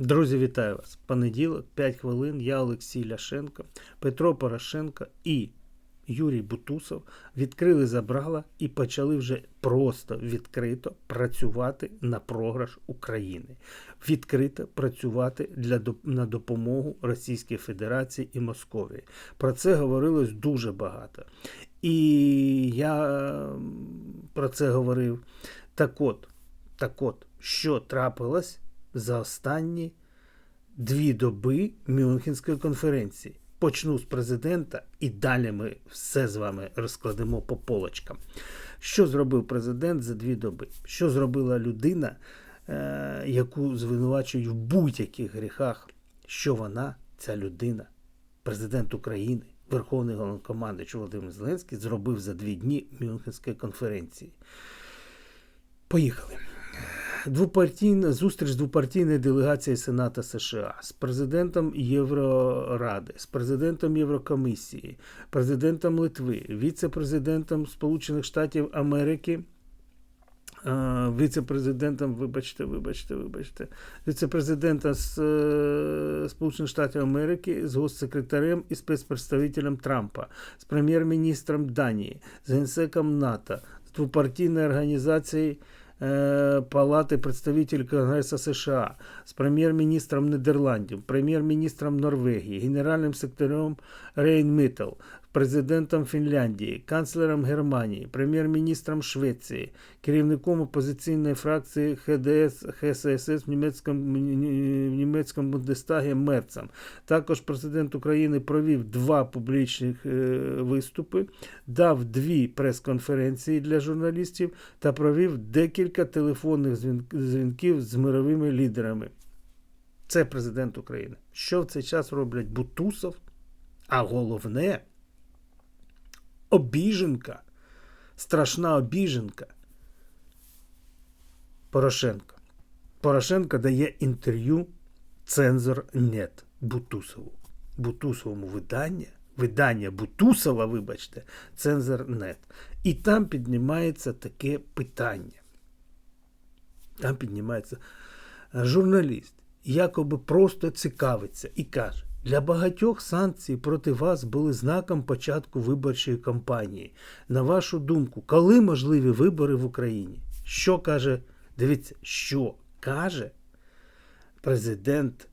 Друзі, вітаю вас! Понеділок, 5 хвилин. Я Олексій Ляшенко, Петро Порошенко і Юрій Бутусов відкрили забрала і почали вже просто відкрито працювати на програш України, відкрито працювати для на допомогу Російській Федерації і Московії. Про це говорилось дуже багато. І я про це говорив. Так от, так от, що трапилось за останні дві доби Мюнхенської конференції. Почну з президента і далі ми все з вами розкладемо по полочкам. Що зробив президент за дві доби? Що зробила людина, е, яку звинувачують в будь-яких гріхах? Що вона, ця людина, президент України, Верховний головнокомандуючий Володимир Зеленський, зробив за дві дні Мюнхенської конференції? Поїхали. Двопартійна зустріч двопартійної делегації Сената США з президентом Євроради, з президентом Єврокомісії, президентом Литви, віце-президентом Сполучених Штатів Америки. Віце-президентом, вибачте, вибачте, вибачте, віце-президента е, Сполучених Штатів Америки, з госсекретарем і спецпредставителем Трампа, з прем'єр-міністром Данії, з генсеком НАТО, з двопартійної організації е, Палати представителів Конгресу США, з прем'єр-міністром Нідерландів, прем'єр-міністром Норвегії, генеральним секретарем Рейнмиттел, президентом Фінляндії, канцлером Германії, прем'єр-міністром Швеції, керівником опозиційної фракції ХДС ХСС в німецькому, німецькому Бундестагі Мерцем. Також президент України провів два публічних е, виступи, дав дві прес-конференції для журналістів та провів декілька телефонних дзвінків з мировими лідерами. Це президент України. Що в цей час роблять Бутусов? А головне, обіженка, страшна обіженка Порошенко. Порошенко дає інтерв'ю Цензор Нет Бутусову. Бутусовому видання, видання Бутусова, вибачте, Цензор Нет. І там піднімається таке питання. Там піднімається журналіст, якоби просто цікавиться і каже: для багатьох санкції проти вас були знаком початку виборчої кампанії. На вашу думку, коли можливі вибори в Україні? Що каже, дивіться, що каже президент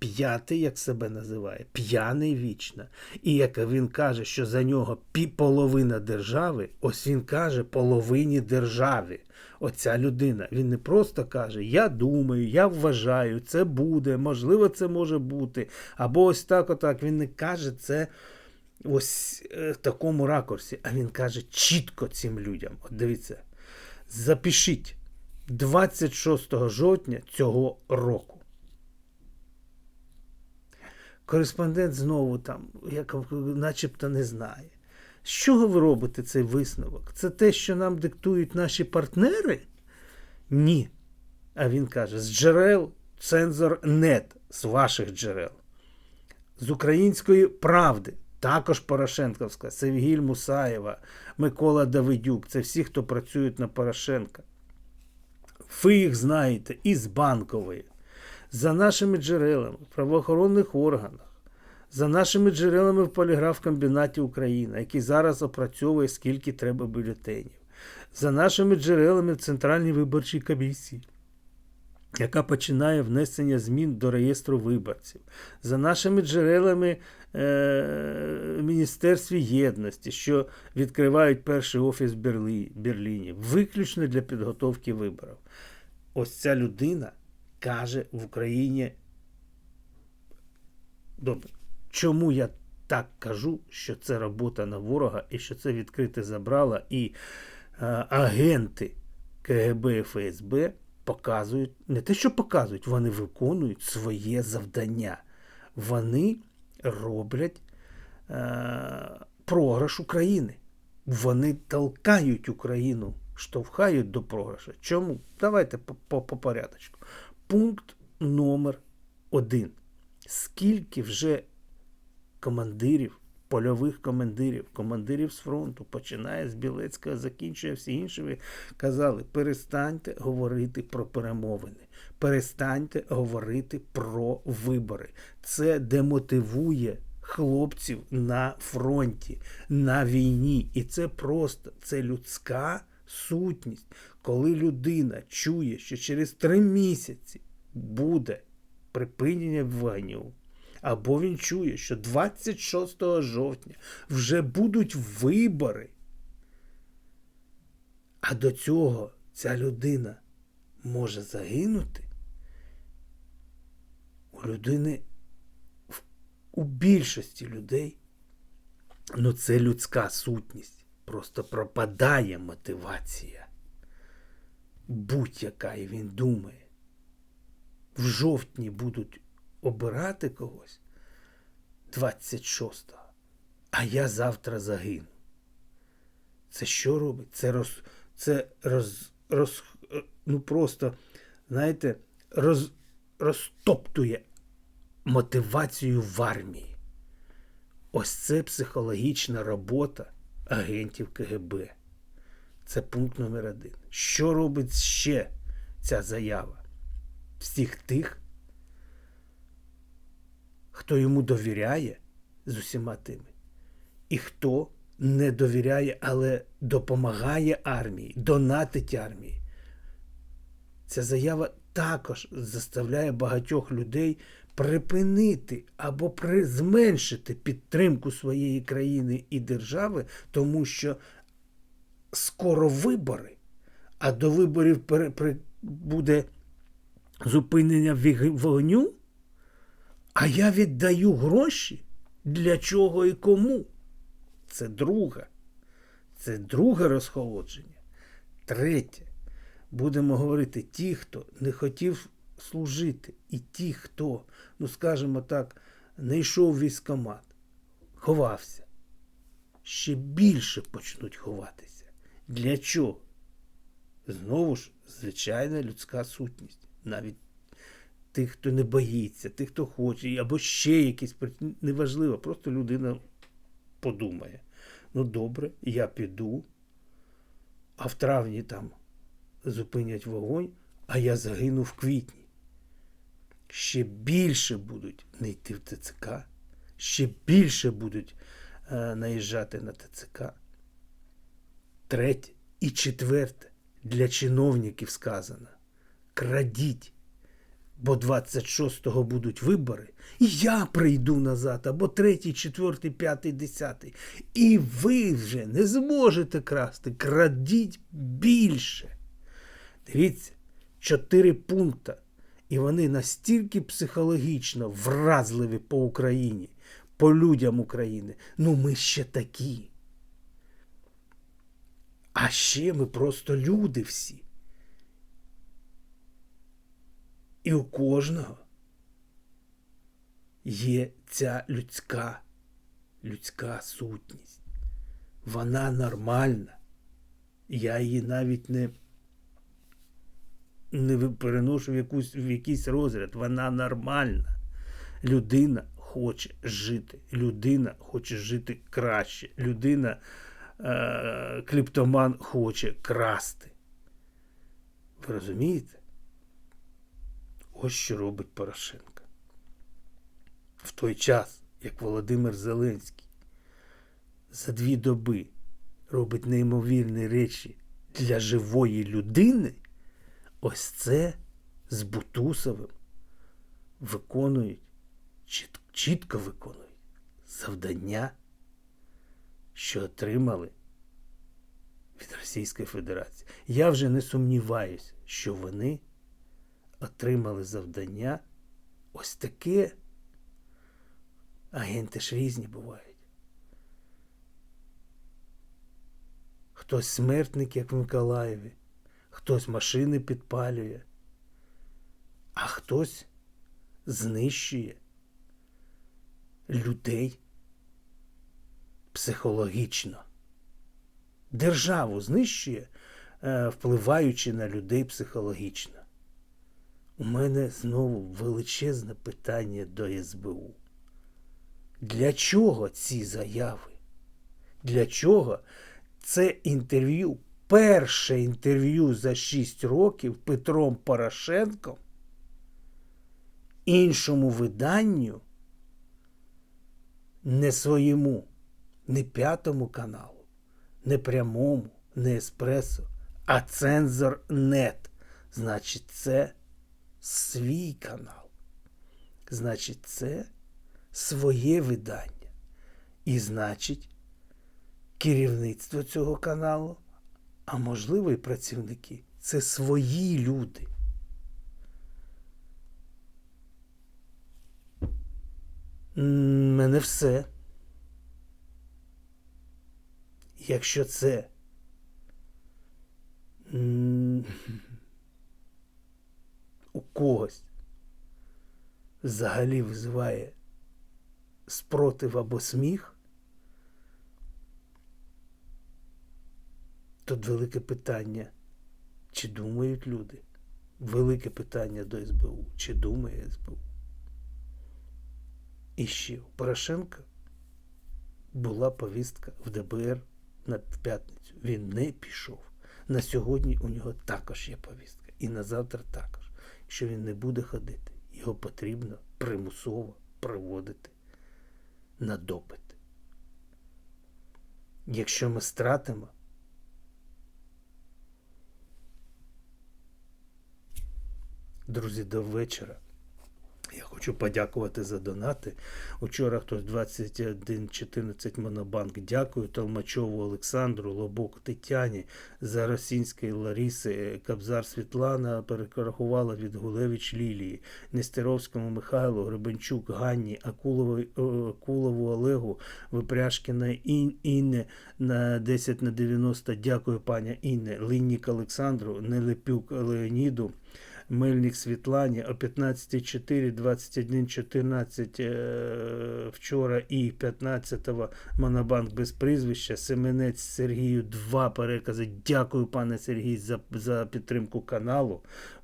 п'ятий, як себе називає, п'яний вічно. І як він каже, що за нього половина держави, ось він каже половині держави. Оця людина. Він не просто каже: Я думаю, я вважаю, це буде, можливо, це може бути. Або ось так, отак. Він не каже це ось е, в такому ракурсі, а він каже чітко цим людям. От дивіться, запишіть 26 жовтня цього року. Кореспондент знову там, як начебто не знає. З чого ви робите цей висновок? Це те, що нам диктують наші партнери? Ні. А він каже: з джерел цензор нет, з ваших джерел. З української правди, також Порошенковська, Севгіль Мусаєва, Микола Давидюк. Це всі, хто працюють на Порошенка. Ви їх знаєте із банкової. За нашими джерелами в правоохоронних органах, за нашими джерелами в поліграф-комбінаті Україна, який зараз опрацьовує, скільки треба бюлетенів, за нашими джерелами в Центральній виборчій комісії, яка починає внесення змін до реєстру виборців, за нашими джерелами е, Міністерстві єдності, що відкривають перший офіс в Берлі, Берліні, виключно для підготовки виборів. Ось ця людина каже в Україні. Добре. Чому я так кажу, що це робота на ворога і що це відкрите забрала, і е, агенти КГБ і ФСБ показують, не те, що показують, вони виконують своє завдання. Вони роблять е, програш України. Вони толкають Україну, штовхають до програшу. Чому? Давайте по, по, по порядочку. Пункт номер один. Скільки вже командирів польових командирів, командирів з фронту, починає з Білецького, закінчує всі інші, казали: перестаньте говорити про перемовини, перестаньте говорити про вибори. Це демотивує хлопців на фронті, на війні. І це просто це людська сутність, коли людина чує, що через три місяці буде припинення вогню. Або він чує, що 26 жовтня вже будуть вибори. А до цього ця людина може загинути. У людини, у більшості людей, ну це людська сутність. Просто пропадає мотивація. Будь-яка, і він думає. В жовтні будуть обирати когось 26-го, а я завтра загину. Це що робить? Це роз, це роз, роз, ну просто, знаєте, роз, розтоптує мотивацію в армії. Ось це психологічна робота агентів КГБ. Це пункт номер один. Що робить ще ця заява? Всіх тих, хто йому довіряє з усіма тими, і хто не довіряє, але допомагає армії, донатить армії. Ця заява також заставляє багатьох людей припинити або зменшити підтримку своєї країни і держави, тому що скоро вибори, а до виборів буде зупинення вогню. А я віддаю гроші для чого і кому. Це друге. Це друге розхолодження. Третє. Будемо говорити, ті, хто не хотів служити, і ті, хто, ну скажімо так, не йшов військомат, ховався, ще більше почнуть ховатися. Для чого? Знову ж, звичайна людська сутність. Навіть тих, хто не боїться, тих, хто хоче, або ще якісь неважливо, просто людина подумає. Ну добре, я піду, а в травні там зупинять вогонь, а я загину в квітні. Ще більше будуть не йти в ТЦК, ще більше будуть е, наїжджати на ТЦК. Третє і четверте для чиновників сказано: крадіть бо 26-го будуть вибори, і я прийду назад, або 3, 4, 5, 10. І ви вже не зможете красти. Крадіть більше. Дивіться, чотири пункти. І вони настільки психологічно вразливі по Україні, по людям України. Ну, ми ще такі. А ще ми просто люди всі. І у кожного є ця людська, людська сутність. Вона нормальна. Я її навіть не не переношу в, якусь, в якийсь розряд. Вона нормальна. Людина хоче жити. Людина хоче жити краще. Людина, е, кліптоман хоче красти. Ви розумієте? Ось що робить Порошенко. В той час, як Володимир Зеленський за дві доби робить неймовірні речі для живої людини, ось це з Бутусовим виконують, чіт, чітко виконують завдання, що отримали від Російської Федерації. Я вже не сумніваюся, що вони отримали завдання ось таке. Агенти ж різні бувають. Хтось смертник, як в Миколаєві, хтось машини підпалює, а хтось знищує людей психологічно. Державу знищує, е, впливаючи на людей психологічно. У мене знову величезне питання до СБУ. Для чого ці заяви? Для чого це інтерв'ю, перше інтерв'ю за 6 років Петром Порошенком іншому виданню, не своєму, не п'ятому каналу, не прямому, не еспресо, а цензор нет. Значить, це свій канал. Значить, це своє видання. І значить, керівництво цього каналу, а можливо і працівники, це свої люди. Мене все. Якщо це у когось взагалі визиває спротив або сміх, тут велике питання, чи думають люди? Велике питання до СБУ, чи думає СБУ? І ще у Порошенка була повістка в ДБР на п'ятницю. Він не пішов. На сьогодні у нього також є повістка. І на завтра також. Якщо він не буде ходити, його потрібно примусово приводити на допити. Якщо ми стратимо, друзі, до вечора. Я хочу подякувати за донати. Учора хтось 2114 Монобанк. Дякую Толмачову Олександру, Лобок Тетяні, Заросінської Лариси, Кабзар Світлана перерахувала від Гулевич Лілії, Нестеровському Михайлу, Гребенчук Ганні, Акулову, Акулову Олегу, Випряшкіна Ін, Інне на 10 на 90. Дякую, пані Інне, Линнік Олександру, Нелепюк Леоніду. Мельник Світлані о 15.4, 21.14 е, вчора і 15-го Монобанк без прізвища. Семенець Сергію два перекази. Дякую, пане Сергій, за, за підтримку каналу.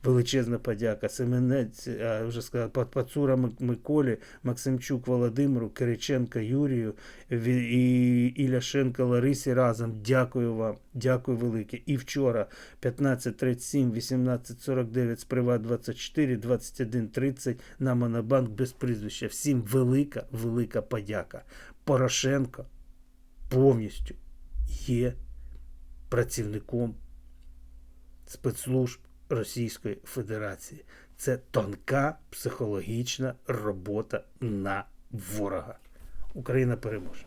Величезна подяка. Семенець, а, вже сказав, Пацура Миколі, Максимчук Володимиру, Кириченка Юрію і Іляшенка Ларисі разом. Дякую вам. Дякую велике. І вчора 15.37, 18.49 з Приват 24, 21.30 на Монобанк без прізвища. Всім велика, велика подяка. Порошенко повністю є працівником спецслужб Російської Федерації. Це тонка психологічна робота на ворога. Україна переможе.